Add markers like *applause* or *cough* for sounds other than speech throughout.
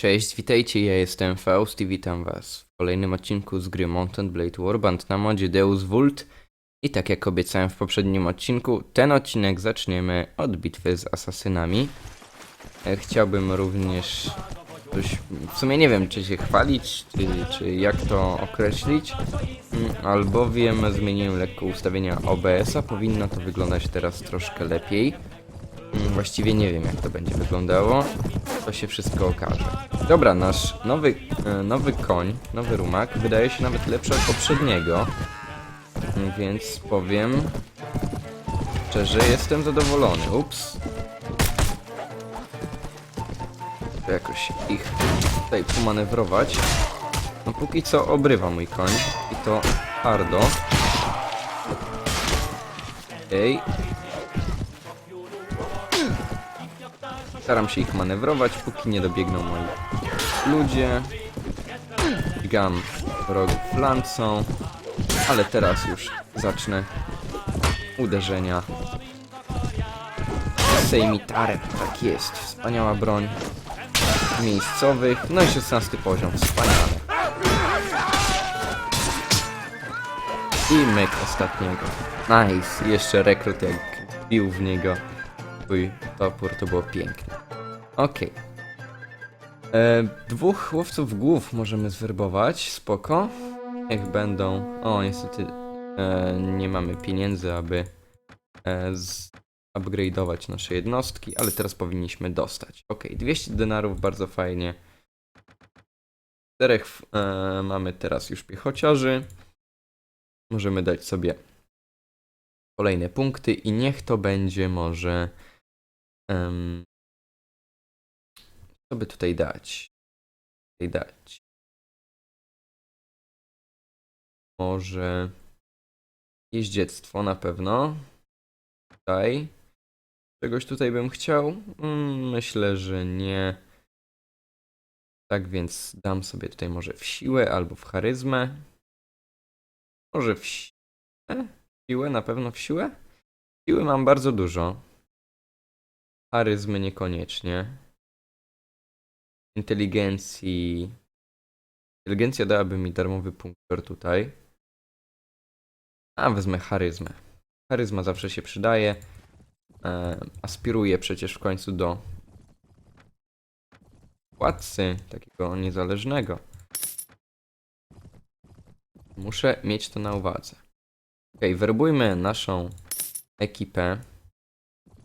Cześć, witajcie, ja jestem Faust i witam was w kolejnym odcinku z gry Mountain Blade Warband na modzie Deus Vult. I tak jak obiecałem w poprzednim odcinku, ten odcinek zaczniemy od bitwy z asasynami. E, Chciałbym również coś, w sumie nie wiem czy się chwalić, czy, czy jak to określić, Mm, albowiem zmieniłem lekko ustawienia OBS-a, powinno to wyglądać teraz troszkę lepiej. Właściwie nie wiem jak to będzie wyglądało. To się wszystko okaże. Dobra, nasz nowy, e, nowy koń, nowy rumak wydaje się nawet lepszy od poprzedniego. Mm, Więc powiem szczerze, jestem zadowolony. Ups. To jakoś ich tutaj pomanewrować. No póki co obrywa mój koń i to hardo. Ej, Staram się ich manewrować, póki nie dobiegną moi ludzie. Dźgam wrogów lancą, ale teraz już zacznę uderzenia. Sejmitarem, tak jest, wspaniała broń miejscowych, no i 16 poziom, wspaniale. I myk ostatniego. Nice, jeszcze rekrut jak bił w niego twój topór, to było piękne. Okej. E, Dwóch łowców głów możemy zwerbować, spoko. Niech będą... O, niestety e, nie mamy pieniędzy, aby e, upgrade'ować nasze jednostki, ale teraz powinniśmy dostać. Okej, 200 denarów, bardzo fajnie. Czterech e, mamy teraz już piechociarzy. Możemy dać sobie kolejne punkty i niech to będzie może... em, co by tutaj dać? Tutaj dać. Może jeździectwo na pewno. Tutaj. Czegoś tutaj bym chciał? Mm, Myślę, że nie. Tak więc dam sobie tutaj może w siłę albo w charyzmę. Może w siłę? Siłę, na pewno w siłę? Siły mam bardzo dużo. Charyzmy niekoniecznie. Inteligencji. Inteligencja dałaby mi darmowy punkter tutaj. A wezmę charyzmę. Charyzma zawsze się przydaje. E, aspiruję przecież w końcu do władcy, takiego niezależnego. Muszę mieć to na uwadze. Ok, werbujmy naszą ekipę.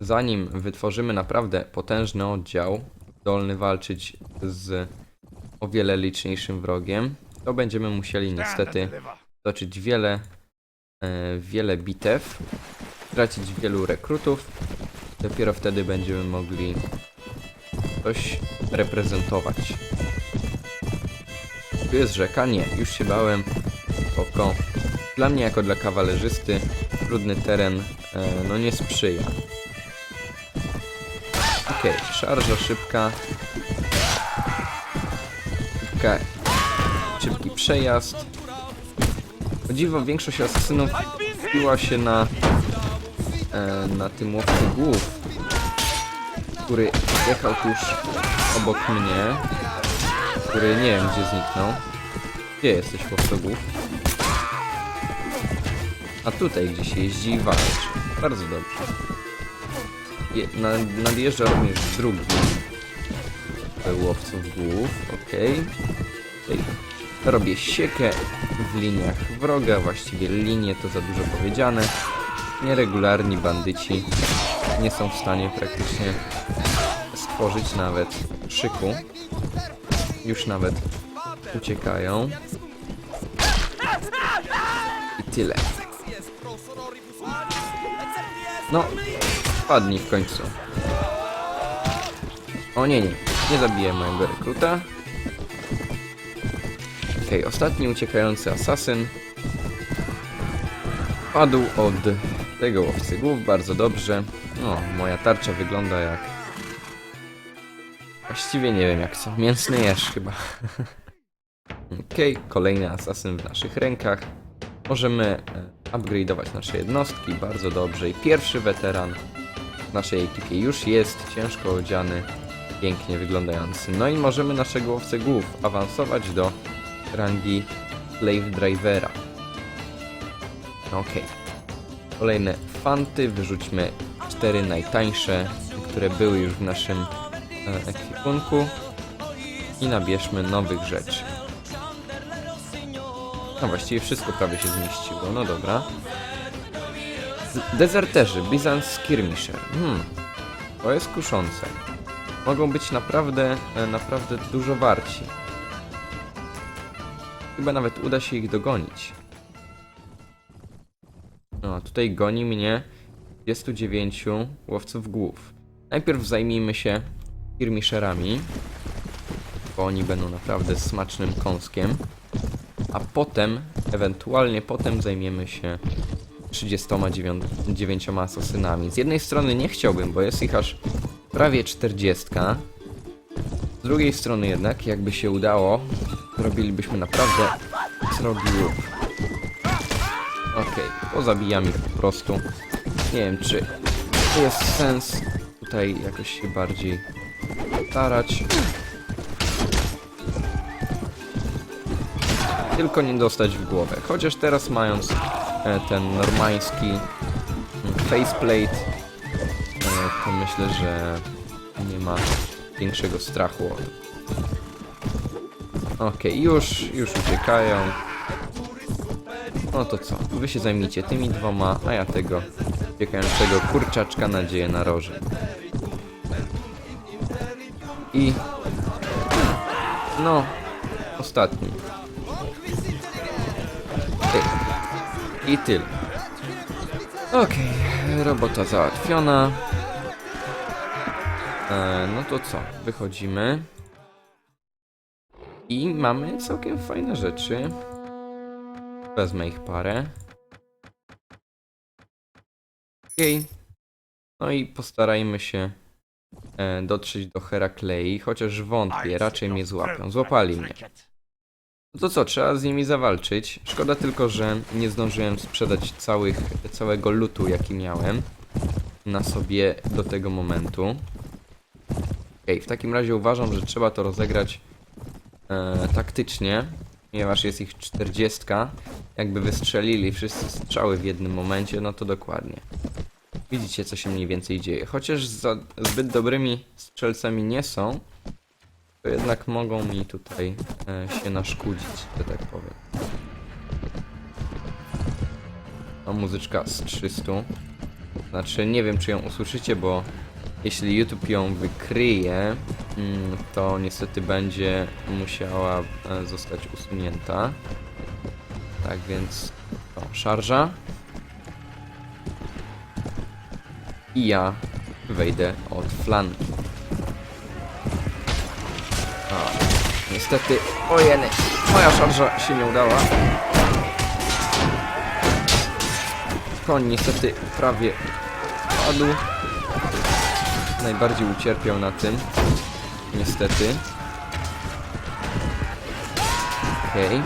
Zanim wytworzymy naprawdę potężny oddział, zdolny walczyć z o wiele liczniejszym wrogiem, to będziemy musieli niestety toczyć wiele, e, wiele bitew, tracić wielu rekrutów. Dopiero wtedy będziemy mogli coś reprezentować. Tu jest rzeka? Nie, już się bałem. Spoko. Dla mnie jako dla kawalerzysty trudny teren e, no nie sprzyja. Okej, szarża szybka. Szybka, szybki przejazd. O dziwo, większość asesynów skupiła się na, e, na tym łowcy głów, który jechał tuż obok mnie, który nie wiem gdzie zniknął. Gdzie jesteś łowco głów? A tutaj gdzie się jeździ i walczy. Bardzo dobrze. Je, na, nadjeżdża również drugi łowców głów, okej. Tutaj Robię siekę w liniach wroga, właściwie linie to za dużo powiedziane. Nieregularni bandyci nie są w stanie praktycznie stworzyć nawet szyku. Już nawet uciekają. I tyle. No, Padnij w końcu. O nie, nie. Nie zabiję mojego rekruta. Okej, ostatni uciekający asasyn. Padł od tego łowcy głów, bardzo dobrze. No, moja tarcza wygląda jak... Właściwie nie wiem jak co. Mięsny jeż chyba. *laughs* Okej, kolejny asasyn w naszych rękach. Możemy e, upgrade'ować nasze jednostki, bardzo dobrze. I pierwszy weteran naszej ekipie już jest ciężko odziany. Pięknie wyglądający. No i możemy naszego łowcę głów awansować do rangi Slave Drivera. Okej. Kolejne fanty, wyrzućmy cztery najtańsze, które były już w naszym e, ekwipunku i nabierzmy nowych rzeczy. No właściwie wszystko prawie się zmieściło, no dobra. Dezerterzy, Byzant. Hmm, to jest kuszące. Mogą być naprawdę, e, naprawdę dużo warci. Chyba nawet uda się ich dogonić. No, tutaj goni mnie 29 łowców głów. Najpierw zajmijmy się Skirmisherami, bo oni będą naprawdę smacznym kąskiem. A potem, ewentualnie potem zajmiemy się 39 asasynami. Z jednej strony nie chciałbym, bo jest ich aż prawie 40. Z drugiej strony jednak, jakby się udało, zrobilibyśmy naprawdę srogi łup. Okej, pozabijam ich po prostu. Nie wiem, czy jest sens tutaj jakoś się bardziej starać. Tylko nie dostać w głowę. Chociaż teraz mając ten normański faceplate, e, to myślę, że nie ma większego strachu o to. Okej, już, już uciekają. No to co? Wy się zajmijcie tymi dwoma, a ja tego uciekającego kurczaczka nadzieję na roże. I... No, ostatni. I tyle. Okej, robota załatwiona. E, no to co? Wychodzimy. I mamy całkiem fajne rzeczy. Wezmę ich parę. Okej. No i postarajmy się e, dotrzeć do Heraklei, chociaż wątpię, raczej mnie złapią. Złapali mnie. No to co, trzeba z nimi zawalczyć. Szkoda tylko, że nie zdążyłem sprzedać całych, całego lutu, jaki miałem na sobie do tego momentu. Okej, w takim razie uważam, że trzeba to rozegrać e, taktycznie, ponieważ jest ich 40. Jakby wystrzelili wszyscy strzały w jednym momencie, no to dokładnie. Widzicie, co się mniej więcej dzieje. Chociaż za zbyt dobrymi strzelcami nie są, to jednak mogą mi tutaj e, się naszkudzić, że tak powiem. O, muzyczka z 300. Znaczy, nie wiem, czy ją usłyszycie, bo jeśli YouTube ją wykryje, mm, to niestety będzie musiała e, zostać usunięta. Tak więc, o, szarża. I ja wejdę od flanki. Niestety, ojeny, moja szarża się nie udała. Koń niestety prawie padł. Najbardziej ucierpiał na tym. Niestety. Okej.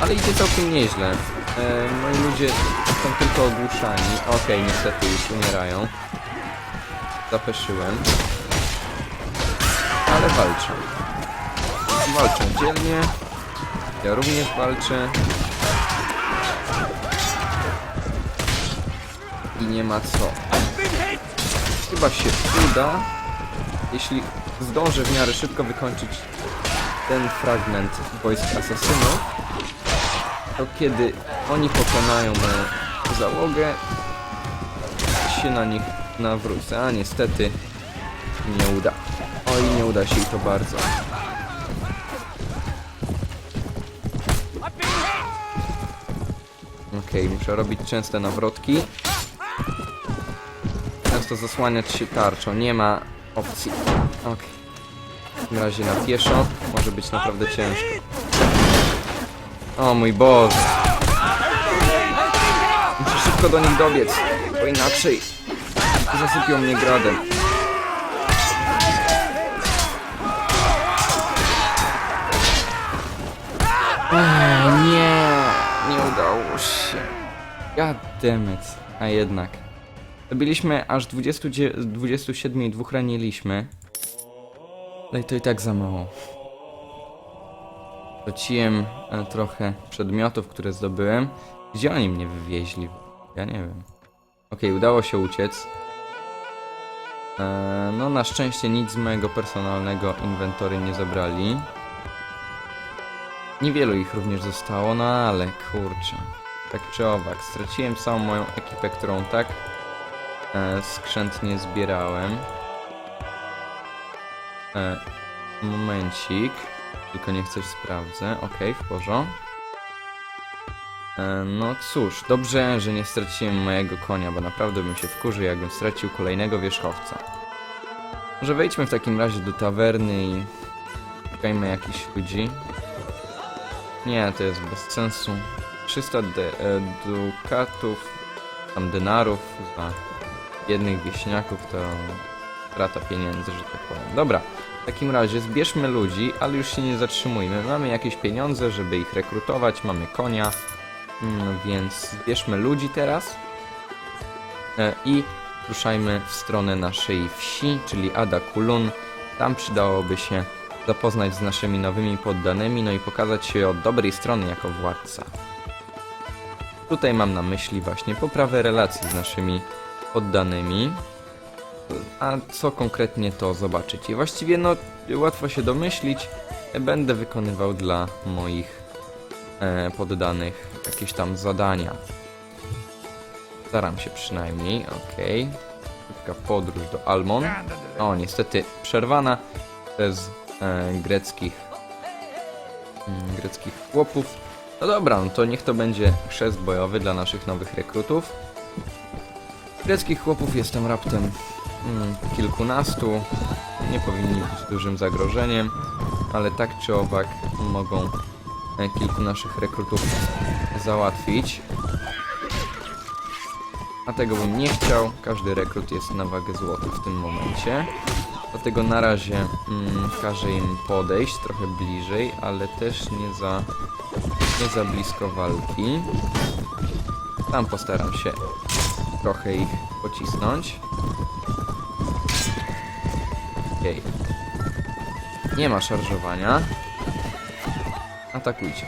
Ale idzie całkiem nieźle. E, moi ludzie są tylko ogłuszani. Okej, niestety już umierają. Zapeszyłem. Ale walczą. Walczą dzielnie. Ja również walczę. I nie ma co. Chyba się uda, jeśli zdążę w miarę szybko wykończyć ten fragment wojsk asasynów, to kiedy oni pokonają moją załogę, się na nich nawrócę, a niestety nie uda. Oj, nie uda się i to bardzo. Okej, muszę robić częste nawrotki. Często zasłaniać się tarczą, nie ma opcji. Okej. W takim razie na pieszo może być naprawdę ciężko. O mój Boże. Muszę szybko do nich dobiec, bo inaczej zasypią mnie gradem. Nie, nie udało się. God damn it. A jednak. Zabiliśmy aż 20, 27 i dwóch raniliśmy. Ale to i tak za mało. Rzuciłem e, trochę przedmiotów, które zdobyłem. Gdzie oni mnie wywieźli? Ja nie wiem. Okej, udało się uciec. E, no na szczęście nic z mojego personalnego inwentory nie zabrali. Niewielu ich również zostało, no ale kurczę. Tak czy owak, straciłem całą moją ekipę, którą tak e, skrzętnie zbierałem. E, momencik. Tylko niech coś sprawdzę. Okej, w porządku. E, No cóż, dobrze, że nie straciłem mojego konia, bo naprawdę bym się wkurzył, jakbym stracił kolejnego wierzchowca. Może wejdźmy w takim razie do tawerny i szukajmy jakichś ludzi. Nie, to jest bez sensu. 300 de- dukatów, tam denarów za jednych wieśniaków to strata pieniędzy, że tak powiem. Dobra, w takim razie zbierzmy ludzi, ale już się nie zatrzymujmy. Mamy jakieś pieniądze, żeby ich rekrutować, mamy konia, mm, więc zbierzmy ludzi teraz e, i ruszajmy w stronę naszej wsi, czyli Ada Kulun. Tam przydałoby się zapoznać z naszymi nowymi poddanymi, no i pokazać się od dobrej strony jako władca. Tutaj mam na myśli właśnie poprawę relacji z naszymi poddanymi. A co konkretnie to zobaczyć? I właściwie no łatwo się domyślić, będę wykonywał dla moich e, poddanych jakieś tam zadania. Staram się przynajmniej, okej. Szybka podróż do Almon. O, niestety przerwana przez e, greckich mm, greckich chłopów. No dobra, no to niech to będzie chrzest bojowy dla naszych nowych rekrutów. Greckich chłopów jestem raptem mm, kilkunastu. Nie powinni być dużym zagrożeniem, ale tak czy owak mogą e, kilku naszych rekrutów załatwić. A tego bym nie chciał. Każdy rekrut jest na wagę złota w tym momencie. Dlatego na razie mm, każę im podejść trochę bliżej, ale też nie za, nie za blisko walki. Tam postaram się trochę ich pocisnąć. Okej. Nie ma szarżowania. Atakujcie.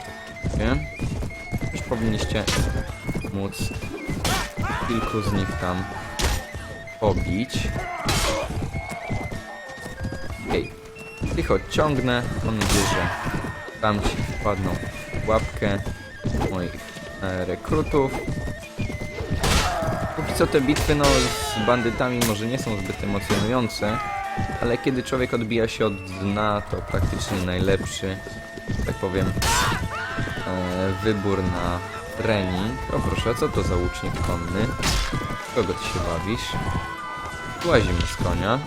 Już powinniście móc kilku z nich tam pobić. Tych odciągnę. Mam nadzieję, że tam ci wpadną łapkę moich e, rekrutów. Póki co te bitwy no, z bandytami może nie są zbyt emocjonujące, ale kiedy człowiek odbija się od dna, to praktycznie najlepszy, tak powiem, e, wybór na trening. O proszę, co to za łucznik konny? Kogo ty się bawisz? Łazimy z konia.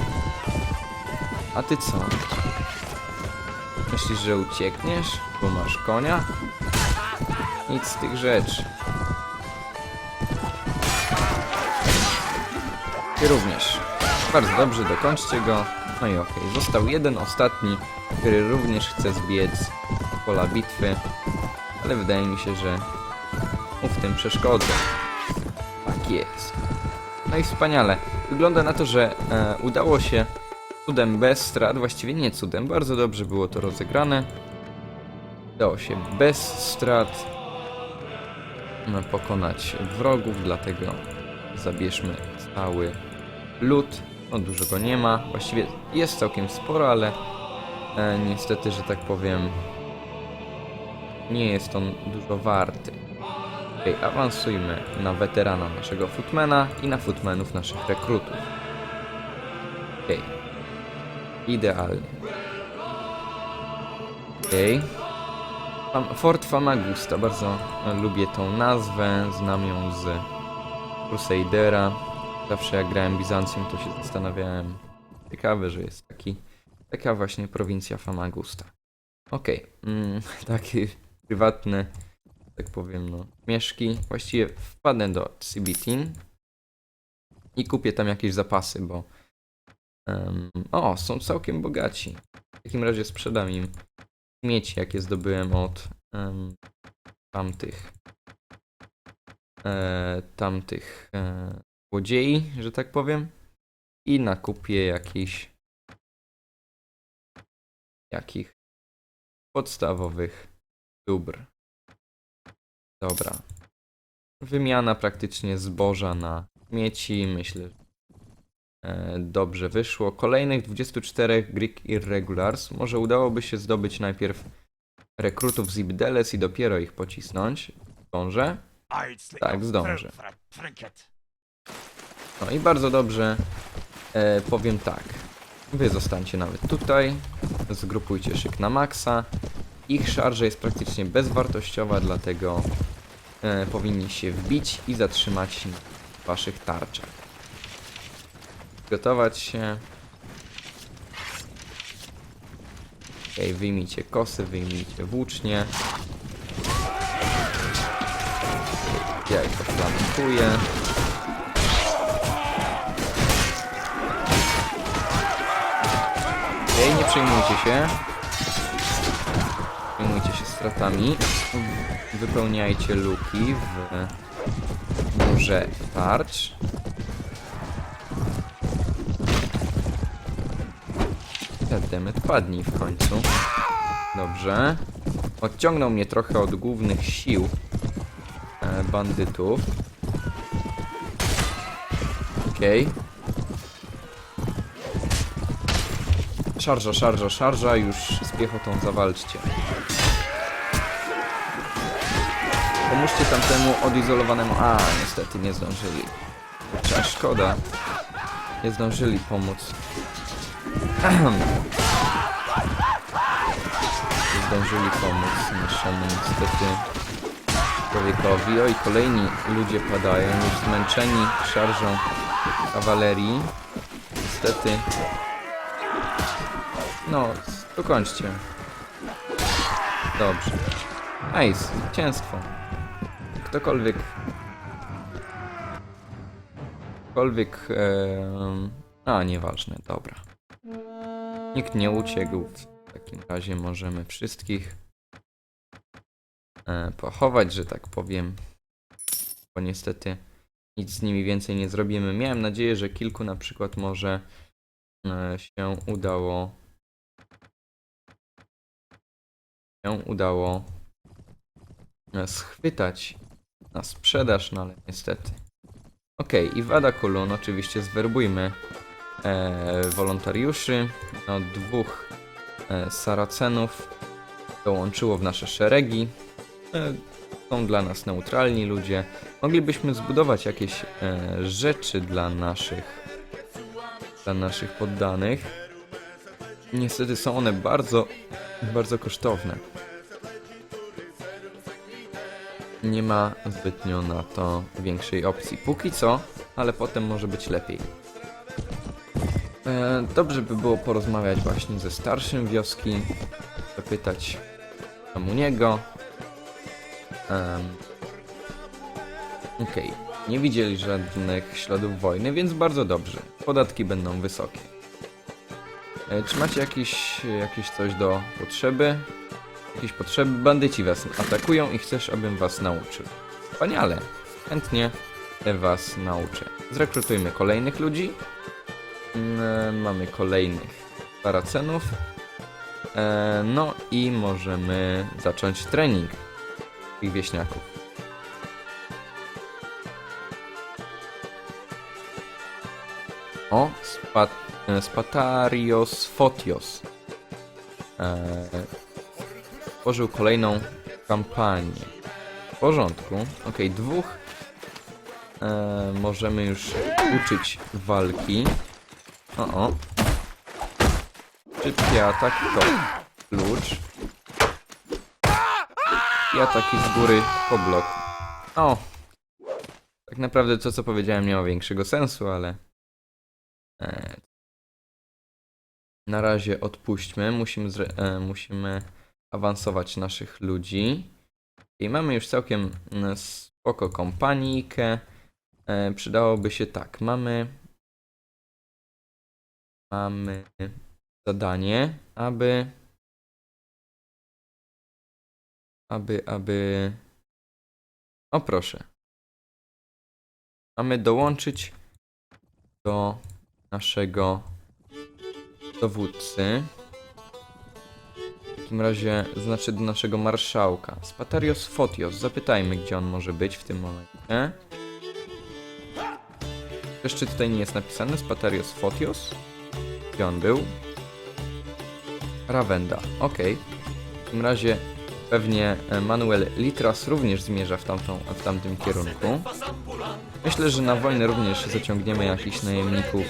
A ty co? Myślisz, że uciekniesz, bo masz konia? Nic z tych rzeczy. Ty również. Bardzo dobrze, dokończcie go. No i okej, został jeden ostatni, który również chce zbiec pola bitwy, ale wydaje mi się, że mu w tym przeszkodzę. Tak jest. No i wspaniale. Wygląda na to, że e, udało się cudem bez strat, właściwie nie cudem, bardzo dobrze było to rozegrane. Udało się bez strat pokonać wrogów, dlatego zabierzmy cały lód. No dużo go nie ma, właściwie jest całkiem sporo, ale e, niestety, że tak powiem, nie jest on dużo warty. Okej, awansujmy na weterana naszego footmana i na footmanów naszych rekrutów. Okej. Idealnie. Okej. Fam- Fort Famagusta, bardzo e, lubię tą nazwę, znam ją z Crusadera. Zawsze jak grałem Bizancjum, to się zastanawiałem. Ciekawe, że jest taki, taka właśnie prowincja Famagusta. Okej, mm, *laughs* takie prywatne, tak powiem, no, mieszki. Właściwie wpadnę do Cibitin i kupię tam jakieś zapasy, bo em, o, są całkiem bogaci. W takim razie sprzedam im śmieci, jakie zdobyłem od em, tamtych e, tamtych e, złodziei, że tak powiem. I nakupię jakichś jakich podstawowych dóbr. Dobra. Wymiana praktycznie zboża na śmieci. Myślę, że dobrze wyszło. Kolejnych 24 Greek Irregulars. Może udałoby się zdobyć najpierw rekrutów z Ibdeles i dopiero ich pocisnąć. Zdążę. Tak, zdążę. No i bardzo dobrze. E, powiem tak. Wy zostańcie nawet tutaj. Zgrupujcie szyk na maksa. Ich szarża jest praktycznie bezwartościowa, dlatego e, powinni się wbić i zatrzymać waszych tarczach. Gotować się. Okej, wyjmijcie kosy, wyjmijcie włócznie. Ja ich odplantuję. Okej, nie przejmujcie się. Przejmujcie się stratami. Wypełniajcie luki w murze tarcz. Demet padnij w końcu. Dobrze. Odciągnął mnie trochę od głównych sił e, bandytów. Okej. Szarża, szarża, szarża, już z piechotą zawalczcie. Pomóżcie tamtemu odizolowanemu... A, niestety nie zdążyli. Kurczę, szkoda. Nie zdążyli pomóc. *clears throat* Zdążyli pomóc naszemu niestety człowiekowi. Oj, kolejni ludzie padają, już zmęczeni szarżą kawalerii. Niestety no, dokończcie. Dobrze. Nice, zwycięstwo. Ktokolwiek... Ktokolwiek... em, A, nieważne, dobra. Nikt nie uciekł. W takim razie możemy wszystkich e, pochować, że tak powiem. Bo niestety nic z nimi więcej nie zrobimy. Miałem nadzieję, że kilku na przykład może e, się udało się udało e, schwytać na sprzedaż, no ale niestety. Okej, i Wada Kulun oczywiście zwerbujmy e, wolontariuszy. No, dwóch e, Saracenów dołączyło w nasze szeregi. E, są dla nas neutralni ludzie. Moglibyśmy zbudować jakieś e, rzeczy dla naszych dla naszych poddanych. Niestety są one bardzo, bardzo kosztowne. Nie ma zbytnio na to większej opcji. Póki co, ale potem może być lepiej. E, dobrze by było porozmawiać właśnie ze starszym wioski, zapytać tam u niego. Em, Okej, nie widzieli żadnych śladów wojny, więc bardzo dobrze. Podatki będą wysokie. E, Czy macie jakieś, jakieś coś do potrzeby? Jakieś potrzeby? Bandyci was atakują i chcesz, abym was nauczył. Wspaniale. Chętnie was nauczę. Zrekrutujmy kolejnych ludzi. Mm, Mamy kolejnych Saracenów. E, No i możemy zacząć trening tych wieśniaków. O, spat, e, Spatarios Fotios. E, Tworzył kolejną kampanię. W porządku. Ok, dwóch e, możemy już uczyć walki. O, o. Szybki atak to klucz. I ataki z góry po blok. O! Tak naprawdę to, co powiedziałem, nie ma większego sensu, ale... E, na razie odpuśćmy. Musimy, e, musimy awansować naszych ludzi. I mamy już całkiem mm, spoko kompanijkę. E, przydałoby się tak. Mamy... Mamy zadanie, aby... Aby, aby... O proszę. Mamy dołączyć do naszego dowódcy. W takim razie, znaczy do naszego marszałka. Spatarios Fotios. Zapytajmy, gdzie on może być w tym momencie. Jeszcze tutaj nie jest napisane Spatarios Fotios. Gdzie on był? Ravenda. Okej. W takim razie pewnie Manuel Litras również zmierza w, tamtą, w tamtym kierunku. Myślę, że na wojnę również zaciągniemy jakichś najemników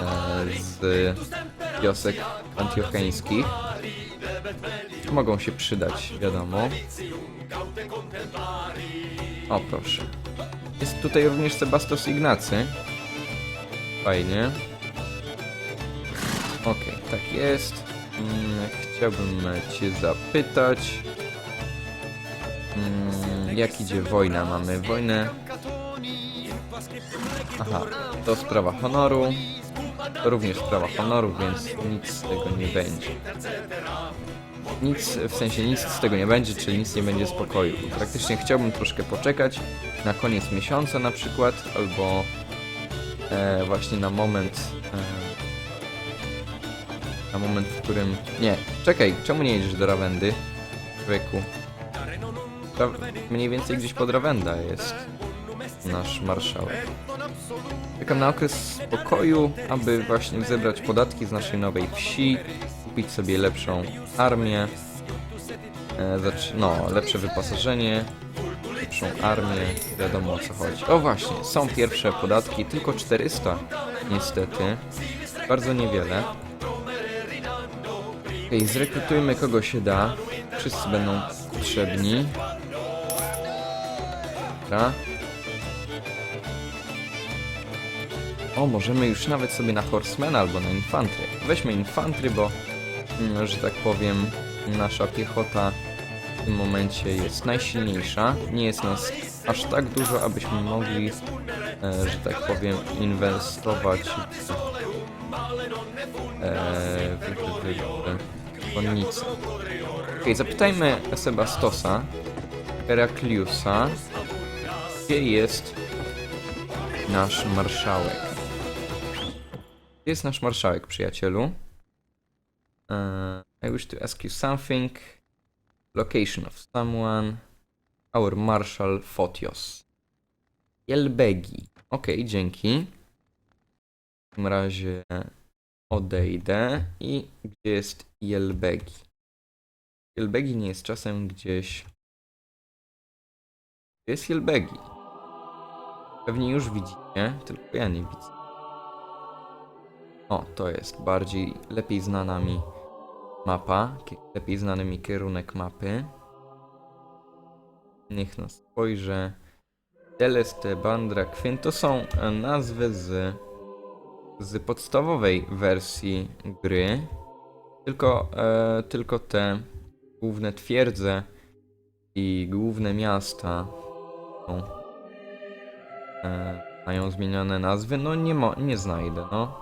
e, z wiosek antiocheńskich. Mogą się przydać, wiadomo. O, proszę. Jest tutaj również Sebastos Ignacy. Fajnie. Okej, tak jest. Mm, Chciałbym Cię zapytać. Mm, Jak idzie wojna? Mamy wojnę. Aha, to sprawa honoru. To również sprawa honoru, więc nic z tego nie będzie. Nic, w sensie nic z tego nie będzie, czyli nic nie będzie spokoju. Praktycznie chciałbym troszkę poczekać na koniec miesiąca na przykład, albo e, właśnie na moment e, na moment, w którym... Nie, czekaj, czemu nie jedziesz do Rawendy? Człowieku. Ra... Mniej więcej gdzieś pod Rawenda jest nasz marszałek. Czekam na okres spokoju, aby właśnie zebrać podatki z naszej nowej wsi, kupić sobie lepszą armię, e, no, lepsze wyposażenie, lepszą armię, wiadomo o co chodzi. O właśnie, są pierwsze podatki, tylko 400 niestety, bardzo niewiele. Okej, zrekrutujmy kogo się da. Wszyscy będą potrzebni. Dobra. O, możemy już nawet sobie na Horsemana albo na Infantry. Weźmy Infantry, bo, mm, że tak powiem, nasza piechota w tym momencie jest najsilniejsza. Nie jest nas aż tak dużo, abyśmy mogli, e, że tak powiem, inwestować w, e, w, w, w, w konnicę. Okej, zapytajmy Sebastosa, Herakliusa, gdzie jest nasz marszałek. Gdzie jest nasz marszałek, przyjacielu? Uh, I wish to ask you something. Location of someone. Our Marshal Fotios. Jelbegi. Okej, dzięki. W takim razie odejdę. I gdzie jest Jelbegi? Jelbegi nie jest czasem gdzieś... Gdzie jest Jelbegi? Pewnie już widzicie, tylko ja nie widzę. O, to jest bardziej, lepiej znana mi mapa, lepiej znany mi kierunek mapy. Niech nas spojrzę. Celeste, Bandra, Kwien to są e, nazwy z, z podstawowej wersji gry. Tylko, e, tylko te główne twierdze i główne miasta są, e, mają zmienione nazwy. No nie, mo- nie znajdę, no.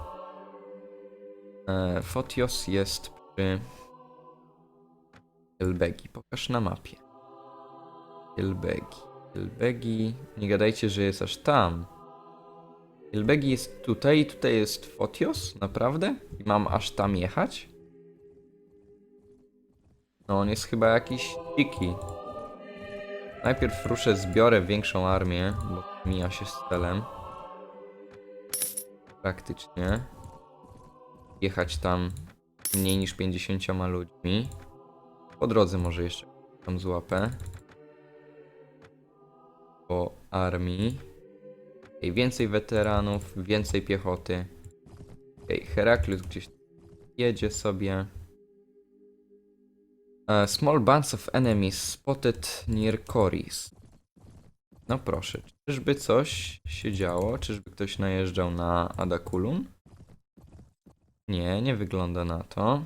E, Fotios jest przy Elbegi. Pokaż na mapie. Elbegi. Elbegi. Nie gadajcie, że jest aż tam. Elbegi jest tutaj tutaj jest Fotios? Naprawdę? I mam aż tam jechać? No on jest chyba jakiś dziki. Najpierw ruszę, zbiorę większą armię, bo mija się z celem. Praktycznie. Jechać tam mniej niż 50 ludźmi. Po drodze może jeszcze tam złapę. Po armii. Ej, więcej weteranów, więcej piechoty. Ej, Heraklius gdzieś jedzie sobie. Uh, small bands of enemies spotted near Coris. No proszę, czyżby coś się działo? Czyżby ktoś najeżdżał na Adakulum? Nie, nie wygląda na to.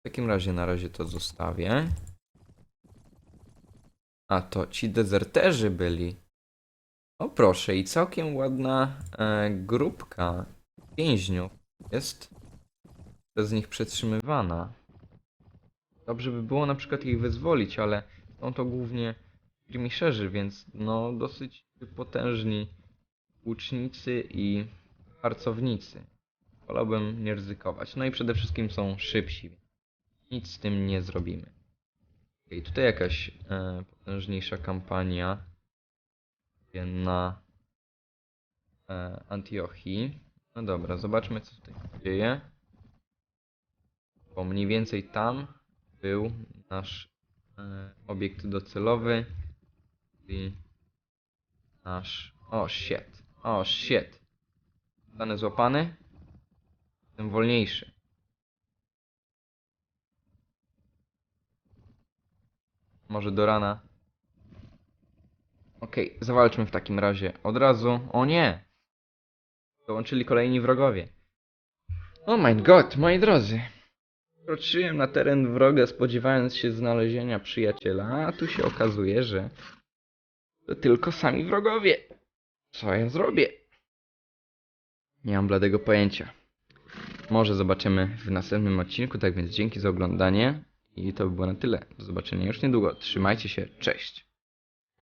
W takim razie na razie to zostawię. A to ci dezerterzy byli. O proszę, i całkiem ładna e, grupka więźniów jest przez nich przetrzymywana. Dobrze by było na przykład ich wyzwolić, ale są to głównie skirmisherzy, więc no dosyć potężni łucznicy i harcownicy. Wolałbym nie ryzykować. No i przede wszystkim są szybsi. Nic z tym nie zrobimy. Okej, tutaj jakaś e, potężniejsza kampania na e, Antiochii. No dobra, zobaczmy co tutaj się dzieje. Bo mniej więcej tam był nasz e, obiekt docelowy. Czyli nasz... O, shit. O, shit. Dany złapany. Jestem wolniejszy. Może do rana. Okej, zawalczmy w takim razie od razu. O nie! Dołączyli kolejni wrogowie. Oh my god, moi drodzy. Kroczyłem na teren wroga spodziewając się znalezienia przyjaciela, a tu się okazuje, że to tylko sami wrogowie. Co ja zrobię? Nie mam bladego pojęcia. Może zobaczymy w następnym odcinku, tak więc dzięki za oglądanie i to by było na tyle. Do zobaczenia już niedługo. Trzymajcie się, cześć.